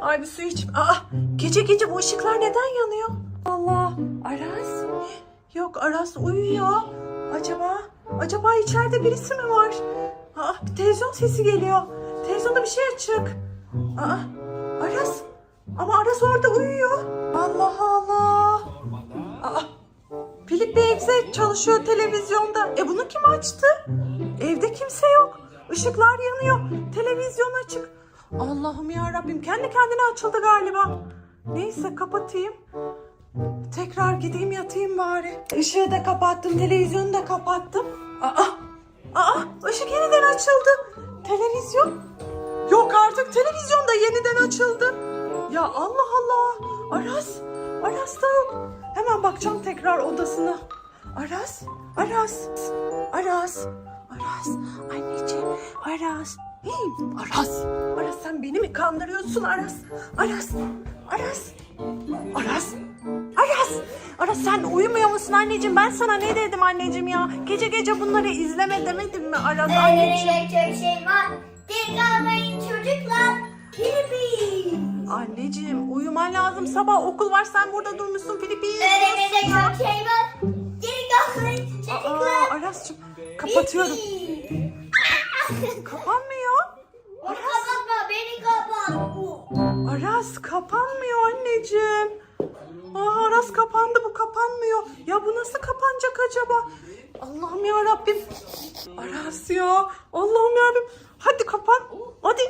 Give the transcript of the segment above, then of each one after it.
Ay, bir su iç. Aa, gece gece bu ışıklar neden yanıyor? Allah. Aras. Yok Aras uyuyor. Acaba? Acaba içeride birisi mi var? Aa, bir televizyon sesi geliyor. Televizyonda bir şey açık. Aa, Aras. Ama Aras orada uyuyor. Allah Allah. Aa, Filip Bey evde çalışıyor televizyonda. E bunu kim açtı? Evde kimse yok. Işıklar yanıyor. Televizyon açık. Allah'ım ya Rabbim kendi kendine açıldı galiba. Neyse kapatayım. Tekrar gideyim yatayım bari. Işığı da kapattım, televizyonu da kapattım. Aa, aa, ışık yeniden açıldı. Televizyon. Yok artık televizyon da yeniden açıldı. Ya Allah Allah. Aras, Aras da yok. Hemen bakacağım tekrar odasına. Aras, Aras, Aras, Aras, anneciğim, Aras. Aras, Aras sen beni mi kandırıyorsun Aras? Aras, Aras, Aras, Aras, Aras sen uyumuyor musun anneciğim? Ben sana ne dedim anneciğim ya? Gece gece bunları izleme demedim mi Aras anneciğim? Çok şey var. Geri kalmayın çocuklar. Filipi. Anneciğim uyuman lazım. Sabah okul var sen burada durmuşsun Filipi'yi Öğrenecek çok şey var. Geri kalmayın çocuklar. Aa, Aras'cığım kapatıyorum. Filipi. Kapanmıyor. Onu kapatma beni kapat. Aras kapanmıyor anneciğim. Aa, Aras kapandı bu kapanmıyor. Ya bu nasıl kapanacak acaba? Allah'ım ya Rabbim. Aras ya. Allah'ım ya Rabbim. Hadi kapan. Hadi.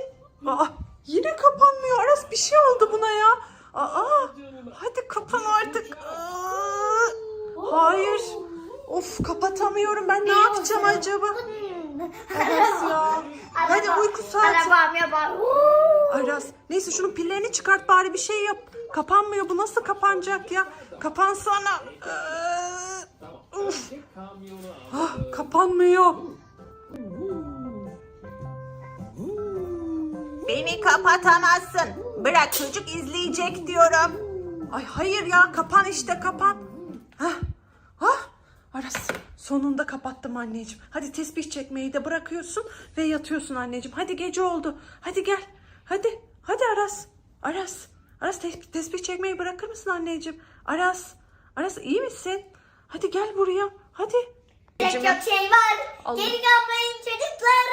Aa, yine kapanmıyor. Aras bir şey oldu buna ya. Aa, hadi kapan artık. Aa, hayır. Of kapatamıyorum. Ben ne yapacağım acaba? Aras ya. Hadi uyku saati. Arabam yapar. Aras neyse şunun pillerini çıkart bari bir şey yap. Kapanmıyor bu nasıl kapanacak ya? Kapansana. Ee, uf. Ah, kapanmıyor. Beni kapatamazsın. Bırak çocuk izleyecek diyorum. Ay hayır ya kapan işte kapan. Hah. Hah. Aras sonunda kapattım anneciğim. Hadi tesbih çekmeyi de bırakıyorsun ve yatıyorsun anneciğim. Hadi gece oldu. Hadi gel. Hadi. Hadi Aras. Aras. Aras tes- tesbih çekmeyi bırakır mısın anneciğim? Aras. Aras iyi misin? Hadi gel buraya. Hadi. Çok çok şey var. Allah. Geri kalmayın çocuklar.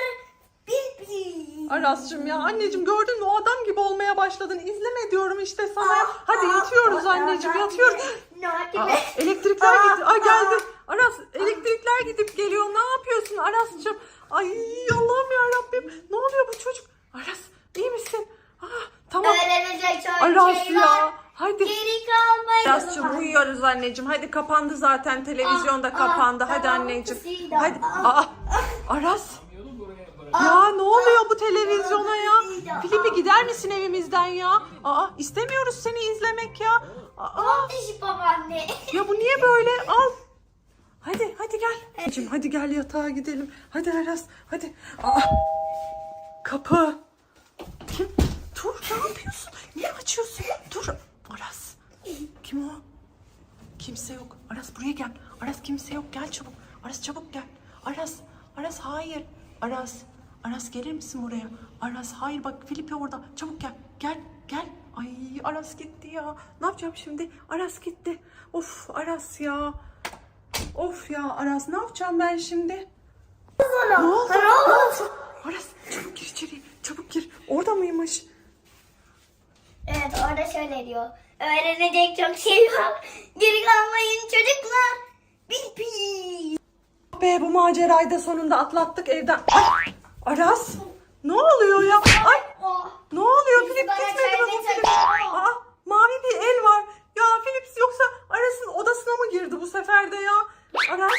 Filipi. Aras'cığım ya anneciğim gördün mü o adam gibi olmaya başladın. İzleme diyorum işte sana. Hadi yatıyoruz anneciğim yatıyoruz. Ne hadi Aa, be. elektrikler gitti. Ay geldi. Aras elektrikler gidip geliyor. Ne yapıyorsun Aras'cığım? Ay Allah'ım ya Rabbim. Ne oluyor bu çocuk? Aras iyi misin? Ah, tamam. Öğrenecek çok Aras şey var. ya. Hadi. Geri kalmayın. Aras'cığım uyuyoruz anneciğim. Hadi kapandı zaten. Televizyonda Ah, kapandı. ah, Hadi tamam, anneciğim. kızıydı. Hadi. Ah. Aa, Aras. Ya ne oluyor bu televizyona ya? Filipi gider misin evimizden ya? Aa istemiyoruz seni izlemek ya. Aa, dişi babaanne. ya bu niye böyle? Al. Hadi hadi gel. Anneciğim hadi gel yatağa gidelim. Hadi Aras hadi. Aa, kapı. Kim? Dur ne yapıyorsun? Niye açıyorsun? Dur. Aras. Kim o? Kimse yok. Aras buraya gel. Aras kimse yok. Gel çabuk. Aras çabuk gel. Aras. Aras hayır. Aras. Aras gelir misin buraya? Aras hayır bak Filipe orada. Çabuk gel. Gel. Gel. Ay Aras gitti ya. Ne yapacağım şimdi? Aras gitti. Of Aras ya. Of ya Aras ne yapacağım ben şimdi? Ne oldu? Oldu? Aras çabuk gir içeri. Çabuk gir. Orada mıymış? Evet orada şöyle diyor. Öğrenecek çok şey var. Geri kalmayın çocuklar. Filipi. Be bu macerayı da sonunda atlattık evden. Ay, Aras ne oluyor ya? Ay Oh. ne oluyor Filip gitmedi mi bu Filip? Aa, mavi bir el var. Ya Filip yoksa Aras'ın odasına mı girdi bu sefer de ya? Aras.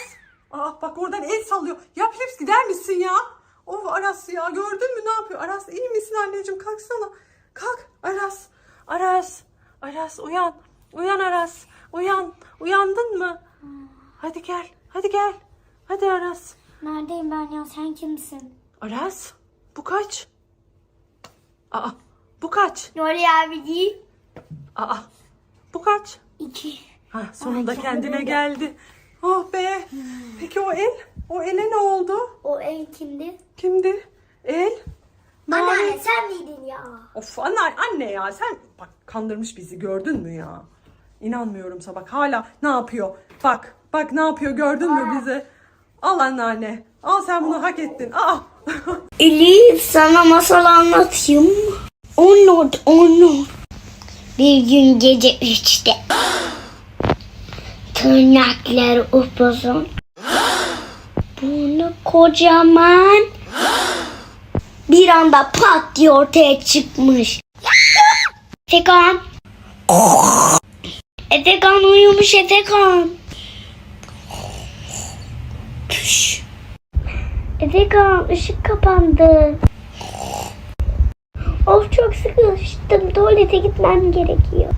Aa bak oradan el sallıyor. Ya Filip gider misin ya? Of Aras ya gördün mü ne yapıyor? Aras iyi misin anneciğim kalksana. Kalk Aras. Aras. Aras uyan. Uyan Aras. Uyan. Uyandın mı? Hadi gel. Hadi gel. Hadi Aras. Neredeyim ben ya sen kimsin? Aras. Bu kaç? Aa. Bu kaç? Nuri abi değil. Aa. Bu kaç? İki. Ha, sonunda kendine geldi. Oh be. Peki o el? O ele ne oldu? O el kimdi? Kimdi? El? Anneanne sen miydin ya? Of anne, anne ya sen bak kandırmış bizi gördün mü ya? İnanmıyorum sana bak hala ne yapıyor? Bak bak ne yapıyor gördün mü bizi? Al anneanne. Al sen bunu hak ettin. Al. Elif sana masal anlatayım mı? Anlat anlat. Bir gün gece üçte. Tırnakları upuzun. Burnu kocaman. Bir anda pat diye ortaya çıkmış. Efekan. Efekan uyumuş Efekan. Efekan ışık kapandı. Çok sıkıştım. Tuvalete gitmem gerekiyor.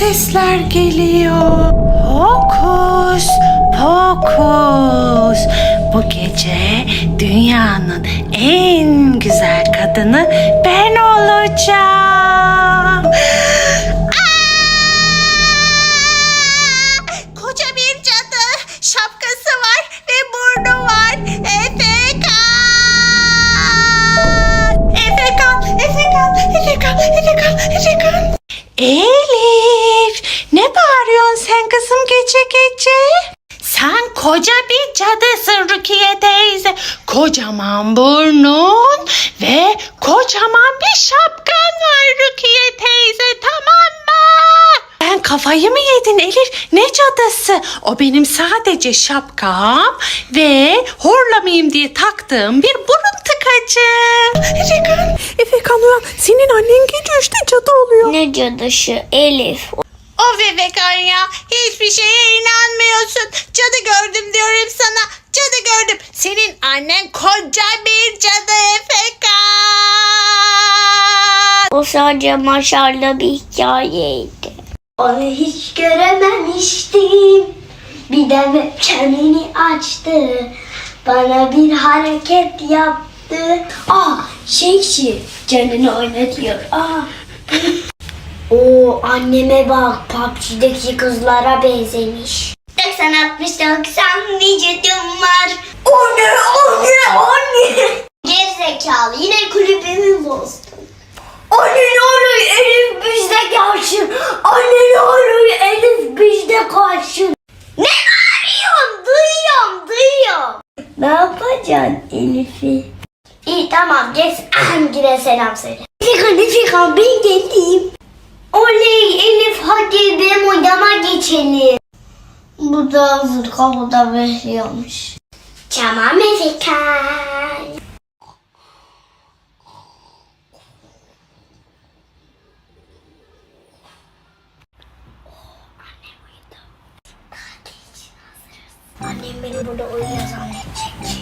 Sesler geliyor. Hokus pokus. Bu gece dünyanın en güzel kadını ben olacağım. Cadısın Rukiye teyze. Kocaman burnun ve kocaman bir şapkan var Rukiye teyze tamam mı? Sen kafayı mı yedin Elif? Ne cadısı? O benim sadece şapkam ve horlamayayım diye taktığım bir burun tıkacı. Efekan, Efekan uyan. Senin annen gece üçte cadı oluyor. Ne cadışı Elif. Of Efekan ya hiçbir şeye inanmıyorsun. Cadı gördüm diyorum sana. Cadı gördüm. Senin annen koca bir cadı Efekan. O sadece maşarlı bir hikayeydi. Onu hiç görememiştim. Bir de kendini açtı. Bana bir hareket yaptı. Aa şey şey canını oynatıyor. Aa. O anneme bak PUBG'deki kızlara benzemiş. 80 60 90 vücudum var. Anne anne anne. Gerizekalı yine kulübümü bozdun. Anne ne Elif bizde kalsın. Anne ne Elif bizde kalsın. Ne bağırıyorsun? Duyuyorum duyuyorum. Ne yapacaksın Elif'i? İyi tamam geç. Ahem gire selam söyle. Efekan Efekan ben geldim. Hadi benim odama geçelim. Bu da hazır kapıda bekliyormuş. Tamam Efekan. Annem beni burada uyuyor zannedecek.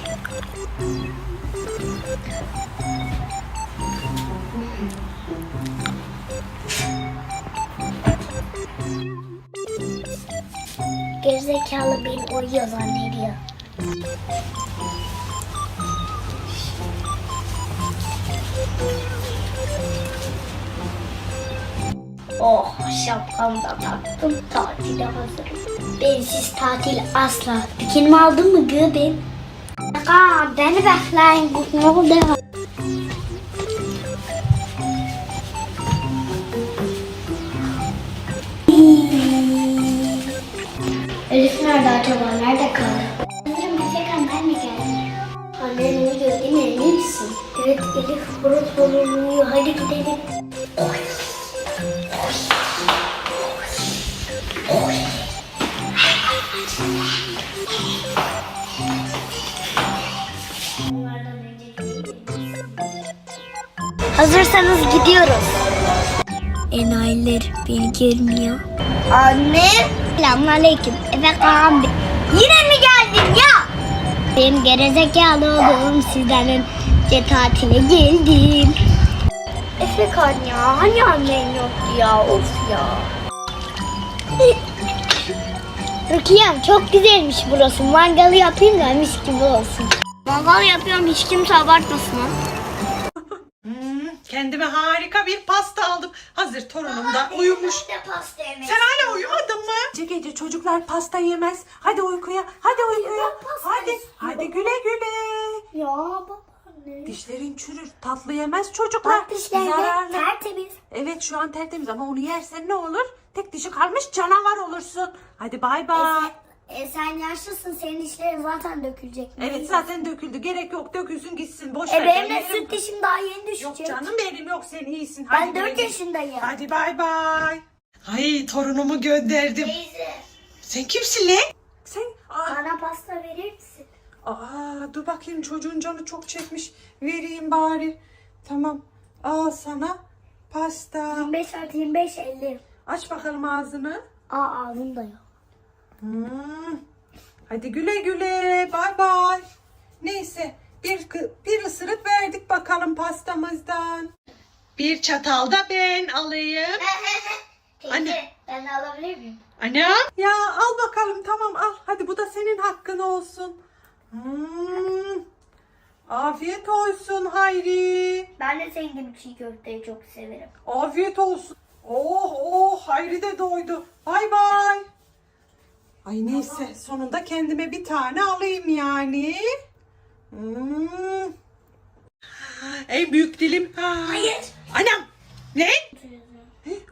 Gerizekalı beni uyuyor zannediyor. Oh şapkamı da taktım. Tatile hazırım. Bensiz tatil asla. Bikinimi aldın mı göbeğim? Aa, beni bekleyin. Ne oldu? Evet Elif horul uyuyor. Hadi gidelim. Hazırsanız gidiyoruz. Enayiler beni görmüyor. Anne. Selamünaleyküm. Efe Kaan. Yine mi geldin ya? Benim gerizekalı olduğum sizden önce tatile geldim. Efe Kaan ya. Hani annen yoktu ya? Of ya. Rukiye'm çok güzelmiş burası. Mangalı yapayım da mis gibi olsun. Mangal yapıyorum hiç kimse abartmasın. Hmm, kendime harika bir pasta aldım. Hazır torunum da uyumuş. de pasta yemek Sen hala uyumadın mı? Gece gece çocuklar pasta yemez. Hadi uykuya. Hadi uykuya. Hadi. Hadi güle güle. Ya babaanne. Dişlerin çürür. Tatlı yemez çocuklar. Bak dişlerine Zararlı. tertemiz. Evet şu an tertemiz ama onu yersen ne olur? Tek dişi kalmış canavar olursun. Hadi bay bay. E, sen yaşlısın senin dişlerin zaten dökülecek. Evet zaten döküldü. Gerek yok dökülsün gitsin. Boş E ver. benim de Ben süt dişim daha yeni düşecek. Yok canım benim yok sen iyisin. Ben Hadi güle 4 güle. yaşındayım. Hadi bay bay. Ay torunumu gönderdim. Teyze. Sen kimsin lan? Sen aa, Bana pasta verir misin? Aa, dur bakayım çocuğun canı çok çekmiş. Vereyim bari. Tamam. Al sana pasta. 25 artı 25 50. Aç bakalım ağzını. Aa ağzımda yok. Hmm. Hadi güle güle. Bay bay. Neyse bir, bir ısırık verdik bakalım pastamızdan. Bir çatal da ben alayım. Anne. ben alabilir miyim? Anne. Ya al bakalım tamam al. Hadi bu da senin hakkın olsun. Hmm. Afiyet olsun Hayri. Ben de senin gibi çiğ köfteyi çok severim. Afiyet olsun. Oh oh Hayri de doydu. Bay bay. Ay neyse sonunda kendime bir tane alayım yani. Hmm. En büyük dilim. Hayır. Anam. Ne?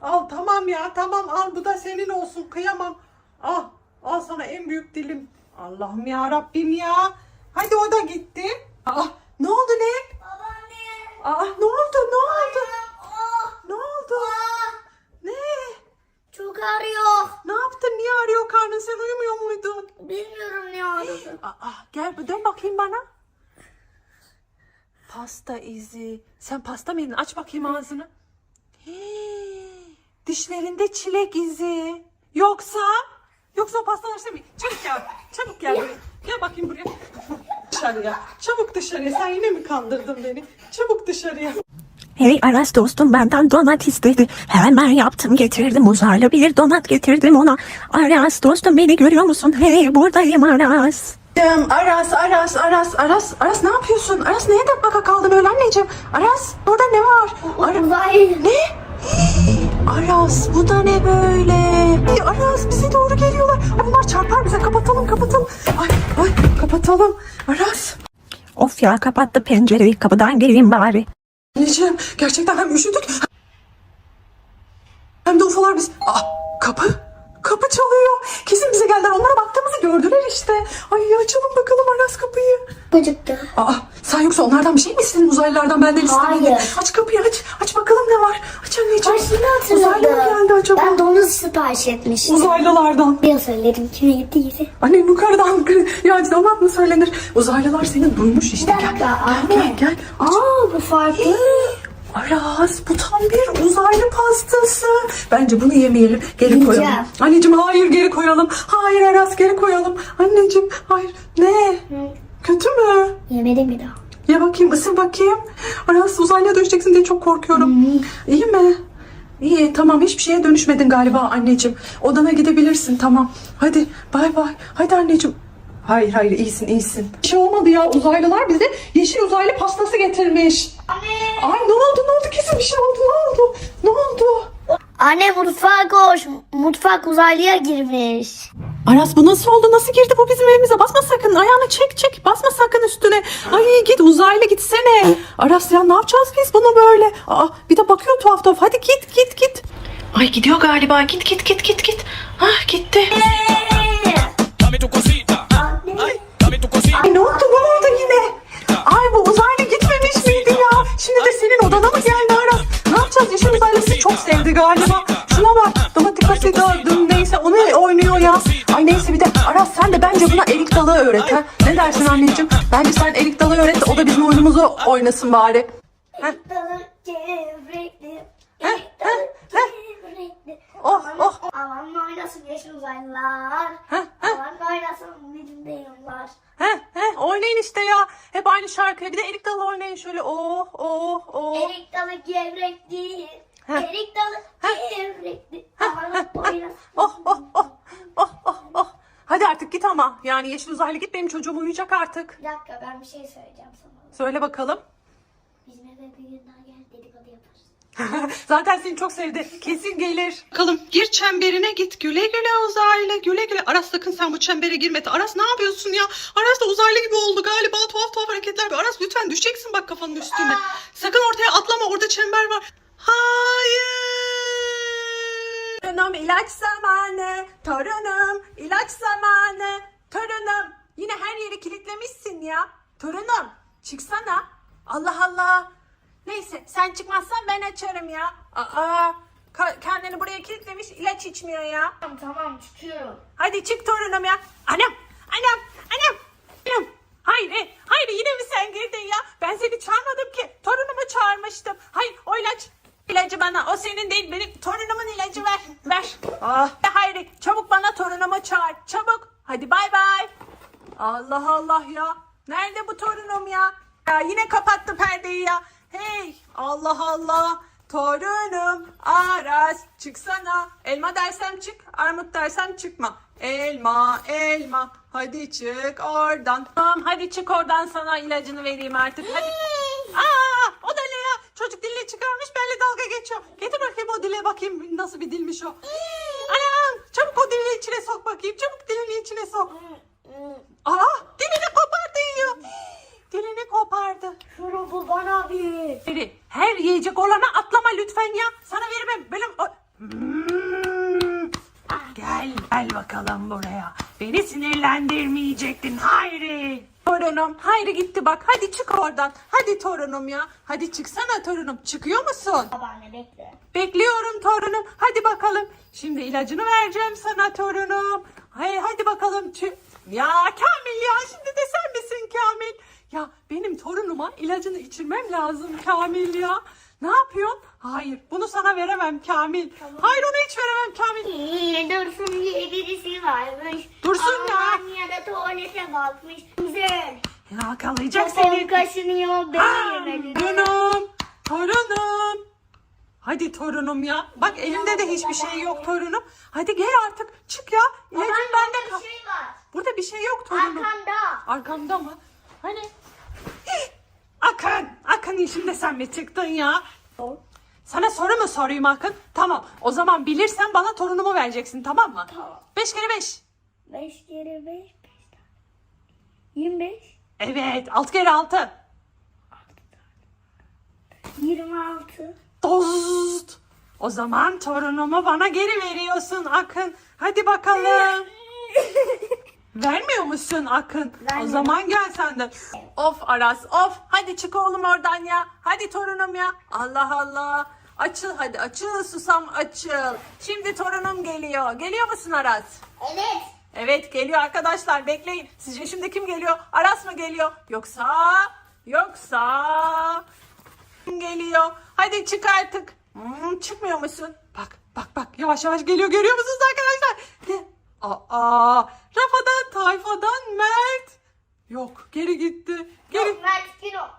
Al tamam ya tamam al bu da senin olsun kıyamam. Al al sana en büyük dilim. Allah'ım ya Rabbim ya. Hadi o da gitti. Aa, ne oldu ne? Babaanne. Aa, ne oldu ne oldu? Oh. Ne oldu? Ne? Çok ağrıyor. Ne yaptın? Niye arıyor karnın? Sen uyumuyor muydun? Bilmiyorum ne ağrıdı. Aa, gel dön bakayım bana. Pasta izi. Sen pasta mı yedin? Aç bakayım ağzını. Hii, dişlerinde çilek izi. Yoksa? Yoksa o pastalar şey mi? Çabuk gel. Çabuk gel buraya. Gel bakayım buraya. Dışarıya. Çabuk dışarıya. Sen yine mi kandırdın beni? Çabuk dışarıya. Hey Aras dostum benden donat istedi. Hemen yaptım getirdim uzaylı bir donat getirdim ona. Aras dostum beni görüyor musun? Hey buradayım Aras. Aras, Aras, Aras, Aras, Aras ne yapıyorsun? Aras neye de baka kaldın öyle anneciğim? Aras, burada ne var? Uzay. ne? Aras, bu da ne böyle? Ay, Aras, bize doğru geliyorlar. Ay, bunlar çarpar bize. Kapatalım, kapatalım. Ay, ay, kapatalım. Aras. Of ya kapattı pencereyi kapıdan geleyim bari. Anneciğim, gerçekten hem üşüdük hem de ufolar biz... Aa, kapı. Kapı çalıyor. Kesin bize geldiler. Onlara baktığımızı gördüler işte. Ay açalım bakalım Aras kapıyı. Acıktı. Aa, sen yoksa onlardan bir şey mi istedin uzaylılardan benden istemedin? Hayır. Aç kapıyı aç. Aç bakalım ne var. Aç anneciğim. Ay şimdi Uzaylı mı hatırladım. geldi acaba? Ben donuz sipariş etmiştim. Uzaylılardan. Bir söyledim kime gittiyse. Anne yukarıdan ya damat mı söylenir? Uzaylılar seni duymuş işte. Bir Gel dakika, gel anne. gel. Aç. Aa bu farklı. Aras bu tam bir uzaylı pastası. Bence bunu yemeyelim. Geri Yiyeceğim. koyalım. Anneciğim hayır geri koyalım. Hayır Aras geri koyalım. Anneciğim hayır. Ne? Kötü mü? Yemedim bir daha. Ya bakayım ısır bakayım. Aras uzaylıya dönüşeceksin diye çok korkuyorum. İyi mi? İyi tamam hiçbir şeye dönüşmedin galiba anneciğim. Odana gidebilirsin tamam. Hadi bay bay. Hadi anneciğim. Hayır hayır iyisin iyisin. Bir şey olmadı ya uzaylılar bize yeşil uzaylı pastası getirmiş. Anne. Ay ne oldu ne oldu kesin bir şey oldu ne oldu? Ne oldu? Anne mutfağa koş. Mutfak uzaylıya girmiş. Aras bu nasıl oldu? Nasıl girdi bu bizim evimize? Basma sakın. Ayağını çek çek. Basma sakın üstüne. Ay git uzaylı gitsene. Aras ya ne yapacağız biz bunu böyle? Aa, bir de bakıyor tuhaf tuhaf. Hadi git git git. Ay gidiyor galiba. Git git git git git. Ah gitti. Ay, ne oldu ne yapacağız? Uzaylı bizi çok sevdi galiba. Şuna bak. Domatikası gördüm. Neyse onu oynuyor ya. Ay neyse bir de Aras sen de bence buna erik dalı öğret ha. Ne dersin anneciğim? Bence sen erik dalı öğret de o da bizim oyunumuzu oynasın bari. Heh. Dalı gevrekli. Heh, Dalı heh. gevrekli. Oh, oh. Alanla oynasın yeşil uzaylılar. Alanla oynasın bizim deyimler. Heh, heh, oynayın işte ya. Hep aynı şarkıyı. Bir de erik dalı oynayın şöyle. Oh oh oh. Erik dalı gevrekli. Heh. Erik dalı gevrekli. Alanla oynasın. Oh oh oh oh oh oh. Hadi artık git ama. Yani yeşil uzaylı git benim çocuğum uyuyacak artık. Bir dakika ben bir şey söyleyeceğim sana. Söyle bakalım. Bizim eve bir gün daha gel dedikodu yaparız. Zaten seni çok sevdi. Kesin gelir. Bakalım gir çemberine git. Güle güle uzaylı. Güle güle. Aras sakın sen bu çembere girme. Aras ne yapıyorsun ya? Aras da uzaylı gibi oldu galiba. Tuhaf tuhaf hareketler. yapıyor. Aras lütfen düşeceksin bak kafanın üstüne. Sakın ortaya atlama. Orada çember var. Hayır. Torunum ilaç zamanı. Torunum ilaç zamanı. Torunum. Yine her yeri kilitlemişsin ya. Torunum çıksana. Allah Allah. Neyse sen çıkmazsan ben açarım ya. Aa, kendini buraya kilitlemiş ilaç içmiyor ya. Tamam tamam çıkıyorum. Hadi çık torunum ya. Anam, anam, anam, anam. Hayır, e, hayır yine mi sen girdin ya? Ben seni çağırmadım ki. Torunumu çağırmıştım. Hayır o ilaç. ilacı bana. O senin değil. Benim torunumun ilacı ver. Ver. Ah. Hayır çabuk bana torunumu çağır. Çabuk. Hadi bay bay. Allah Allah ya. Nerede bu torunum ya? Ya yine kapattı perdeyi ya. Hey Allah Allah. Torunum Aras çıksana. Elma dersem çık, armut dersem çıkma. Elma, elma. Hadi çık oradan. Tamam hadi çık oradan sana ilacını vereyim artık. Hadi. Aa, o da ne ya? Çocuk dilini çıkarmış benimle dalga geçiyor. Getir bakayım o dile bakayım nasıl bir dilmiş o. Anam çabuk o dilini içine sok bakayım. Çabuk dilini içine sok. Aa dilini kopardı yiyor. Dilini kopardı. Şunu bu bana bir. Her yiyecek olana atlama lütfen ya. Sana vermem. Benim... Hmm. Gel, gel bakalım buraya. Beni sinirlendirmeyecektin Hayri. Torunum, Hayri gitti bak. Hadi çık oradan. Hadi torunum ya. Hadi çıksana torunum. Çıkıyor musun? Babaanne bekle. Bekliyorum torunum. Hadi bakalım. Şimdi ilacını vereceğim sana torunum. Hay hadi bakalım. Çı- ya Kamil ya şimdi de sen misin Kamil? Ya benim torunuma ilacını içirmem lazım Kamil ya. Ne yapıyorsun? Hayır bunu sana veremem Kamil. Hayır onu hiç veremem Kamil. İyi Dursun diye birisi varmış. Dursun ya. ya da tuvalete bakmış. Güzel. Yakalayacak Kafam seni. kaşınıyor. Ben yemedim. Torunum. Torunum. Hadi torunum ya. Bak elimde de hiçbir şey yok torunum. Hadi gel artık. Çık ya. İlacın bende kal. bir şey var. Burada bir şey yok torunum. Arkanda. Arkamda mı? Hani? Akın! Akın işinde sen mi çıktın ya? Sana soru mu sorayım Akın? Tamam. O zaman bilirsen bana torunumu vereceksin tamam mı? Tamam. Beş kere beş. 5 kere 5 5 25 Evet. Altı kere altı. 26 Dost. O zaman torunumu bana geri veriyorsun Akın. Hadi bakalım. Vermiyor musun Akın? O Vermiyorum. zaman gel sen de. Of Aras of. Hadi çık oğlum oradan ya. Hadi torunum ya. Allah Allah. Açıl hadi açıl susam açıl. Şimdi torunum geliyor. Geliyor musun Aras? Evet. Evet geliyor arkadaşlar bekleyin. Sizce şimdi kim geliyor? Aras mı geliyor? Yoksa yoksa kim geliyor? Hadi çık artık. Hmm, çıkmıyor musun? Bak bak bak yavaş yavaş geliyor görüyor musunuz arkadaşlar? Ne? Aa Rafadan Tayfadan Mert. Yok geri gitti. Geri. Yok Mert Kinok.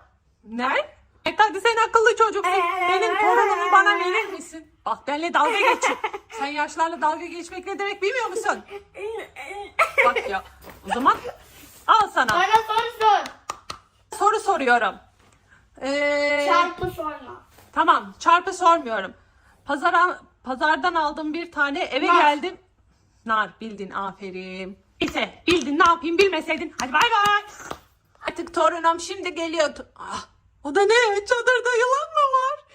Nerede? Evet hadi sen akıllı çocuksun. Benim torunumu bana verir misin? Bak benimle dalga geçin. Sen yaşlarla dalga geçmek ne demek bilmiyor musun? Bak ya. O zaman al sana. Bana soru sor. Soru soruyorum. Ee, Çarpı sorma. tamam çarpı sormuyorum. Pazara, Pazardan aldım bir tane eve Nar. geldim. Nar bildin aferin. Neyse bildin ne yapayım bilmeseydin. Hadi bay bay. Artık torunum şimdi geliyor. Ah, o da ne? Çadırda yılan mı var?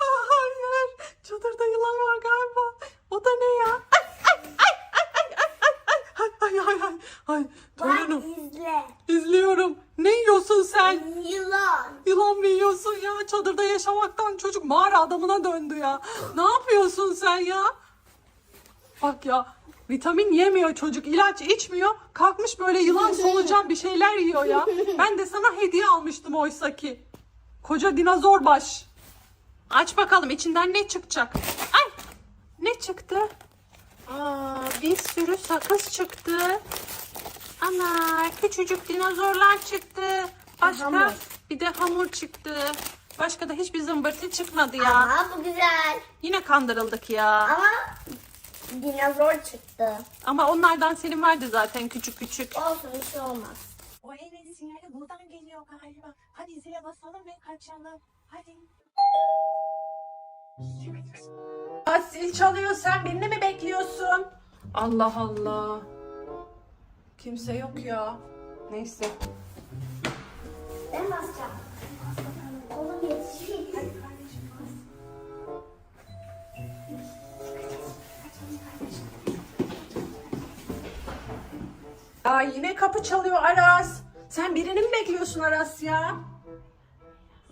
Ah, hayır. Çadırda yılan var galiba. O da ne ya? Ay ay ay ay ay ay ay ay ay ay ay. Torunum izle. izliyorum. Ne yiyorsun sen? Yılan. Yılan mı yiyorsun ya? Çadırda yaşamaktan çocuk mağara adamına döndü ya. Ne yapıyorsun sen ya? Bak ya vitamin yemiyor çocuk ilaç içmiyor. Kalkmış böyle yılan solucan bir şeyler yiyor ya. Ben de sana hediye almıştım oysa ki. Koca dinozor baş. Aç bakalım içinden ne çıkacak. Ay ne çıktı? Aa, bir sürü sakız çıktı. Ana küçücük dinozorlar çıktı. Başka Hamur. bir de hamur çıktı. Başka da hiçbir zımbırtı çıkmadı ya. Ama bu güzel. Yine kandırıldık ya. Ama dinozor çıktı. Ama onlardan senin vardı zaten küçük küçük. Olsun bir şey olmaz. O evin sinyali buradan geliyor galiba. Hadi zile basalım ve kaçalım. Hadi. Aa, zil çalıyor sen beni mi bekliyorsun? Allah Allah. Kimse yok ya. Neyse. Ben basacağım. Aa, yine kapı çalıyor Aras. Sen birini mi bekliyorsun Aras ya?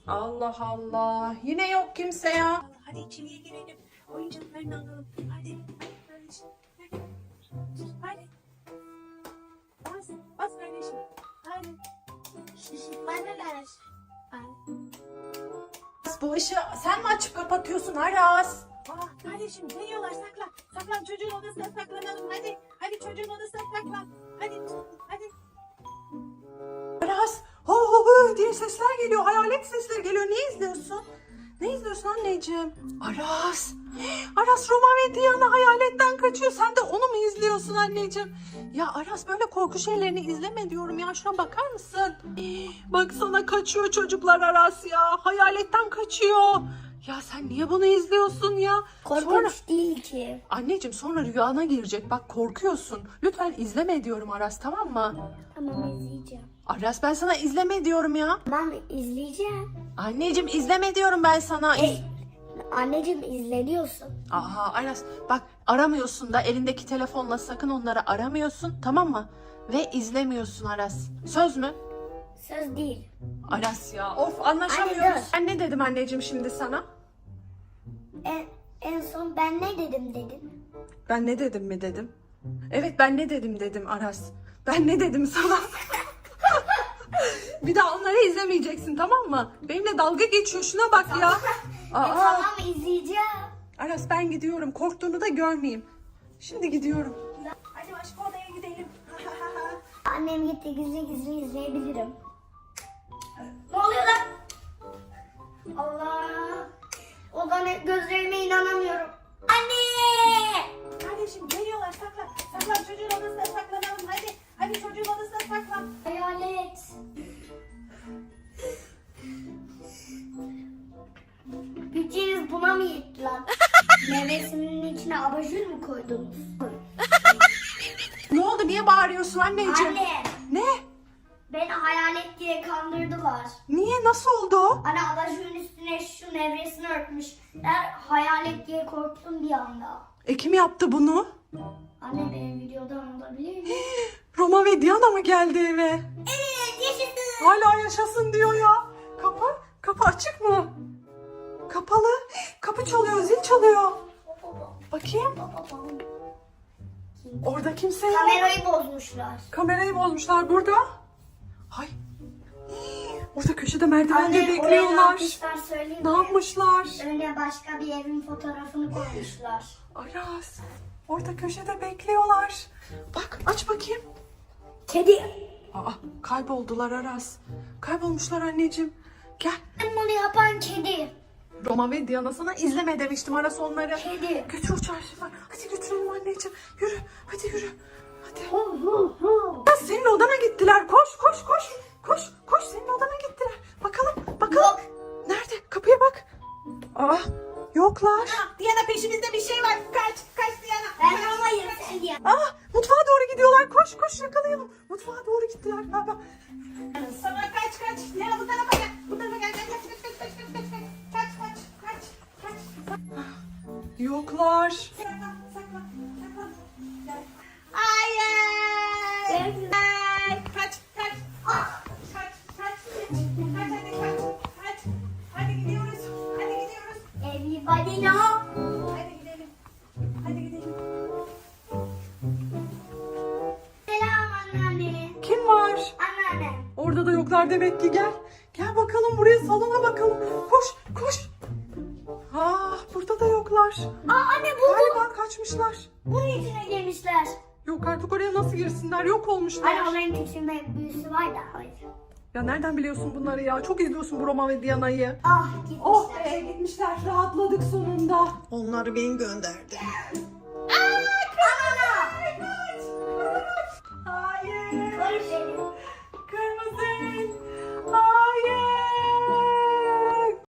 Allah Allah. Yine yok kimse ya. Hadi içeriye girelim. Oyuncaklarını alalım. Hadi. Hadi. Hadi. Bas. Bas kardeşim. Hadi. De ver. Bu ışığı sen mi açıp kapatıyorsun Aras? Aa, kardeşim geliyorlar saklan. Saklan çocuğun odasına saklanalım. Hadi. Hadi çocuğun odasına saklan. Hadi. Hadi. Aras. Ho ho ho diye sesler geliyor. Hayalet sesleri geliyor. Ne izliyorsun? Ne izliyorsun anneciğim? Aras. Aras Roma ve Diana hayaletten kaçıyor. Sen de onu mu izliyorsun anneciğim? Ya Aras böyle korku şeylerini izleme diyorum ya. Şuna bakar mısın? Baksana kaçıyor çocuklar Aras ya. Hayaletten kaçıyor. Ya sen niye bunu izliyorsun ya? Korkunç Sonra... değil ki. Anneciğim sonra rüyana girecek. Bak korkuyorsun. Lütfen izleme diyorum Aras tamam mı? Tamam izleyeceğim. Aras ben sana izleme diyorum ya. Tamam izleyeceğim. Anneciğim izleme diyorum ben sana. E, anneciğim izleniyorsun. Aha Aras bak aramıyorsun da elindeki telefonla sakın onları aramıyorsun tamam mı? Ve izlemiyorsun Aras. Söz mü? Söz değil. Aras ya of anlaşamıyoruz. Anne, dur. Ben ne dedim anneciğim şimdi sana? En, en son ben ne dedim dedim. Ben ne dedim mi dedim? Evet ben ne dedim dedim Aras. Ben ne dedim sana? Bir daha onları izlemeyeceksin tamam mı? Benimle dalga geçiyor şuna bak ya. E, Aa, tamam izleyeceğim. Aras ben gidiyorum. Korktuğunu da görmeyeyim. Şimdi gidiyorum. Hadi başka odaya gidelim. Annem gitti gizli gizli izleyebilirim. Ne oluyor lan? Allah. O da ne gözlerime inanamıyorum. Anne! Kardeşim geliyorlar saklan. Saklan çocuğun odasına saklanalım. Hadi. Hadi çocuğun odasına saklan. Hayalet. Bütçeniz buna mı yetti lan? Meyvesinin içine abajur mu koydunuz? Ne oldu? Niye bağırıyorsun anneciğim? Anne! Ne? Beni hayalet diye kandırdılar. Niye? Nasıl oldu o? Hani abajurun üstüne şu nevresini örtmüşler. Hayalet diye korktum bir anda. E kim yaptı bunu? Anne benim videodan olabilir mi? Roma ve Diana mı geldi eve? Evet yaşasın. Hala yaşasın diyor ya. Kapı? Kapı açık mı? Kapalı. Kapı çalıyor, zil çalıyor. Bakayım. Orada kimse yok. Kamerayı bozmuşlar. Kamerayı bozmuşlar burada. Ay. Orada köşede merdivende Anne oraya ne bekliyorlar. yapmışlar söyleyeyim Ne mi? yapmışlar? Önüne başka bir evin fotoğrafını koymuşlar. Aras. Orada köşede bekliyorlar. Bak aç bakayım. Kedi. Aa kayboldular Aras. Kaybolmuşlar anneciğim. Gel. Bunu yapan kedi. Roma ve Diana sana izleme demiştim Aras onları. Kedi. Götür o çarşıya. Hadi götürelim anneciğim. Yürü. Hadi yürü. Ya senin odana gittiler. Koş koş koş. Koş koş senin odana gittiler. Bakalım bakalım. Yok. Nerede? Kapıya bak. Aa yoklar. Ah, Diana peşimizde bir şey var. Ah mutfağa doğru gidiyorlar. Koş koş yakalayalım. Mutfağa doğru gittiler galiba. Sana kaç kaç. Lena bu tarafa gel. Bu tarafa gel. Kaç kaç kaç kaç kaç kaç kaç. Kaç kaç kaç kaç. Yoklar. Saklan. Kaç kaç. Ah. Kaç kaç. Kaç hadi kaç. Kaç. Hadi gidiyoruz. Hadi gidiyoruz. Everybody know. Hadi gidelim. Hadi gidelim. Selam anneanne. Kim var? Anneanne. Orada da yoklar demek ki gel. Gel bakalım buraya salona bakalım. Girsinler? Yok olmuşlar. Anne onların küçülme büyüsü var da. Hayır. Ya nereden biliyorsun bunları ya? Çok izliyorsun bu Roma ve Diana'yı. Ah gitmişler. Oh be gitmişler. Rahatladık sonunda. Onları ben gönderdim. Hayır.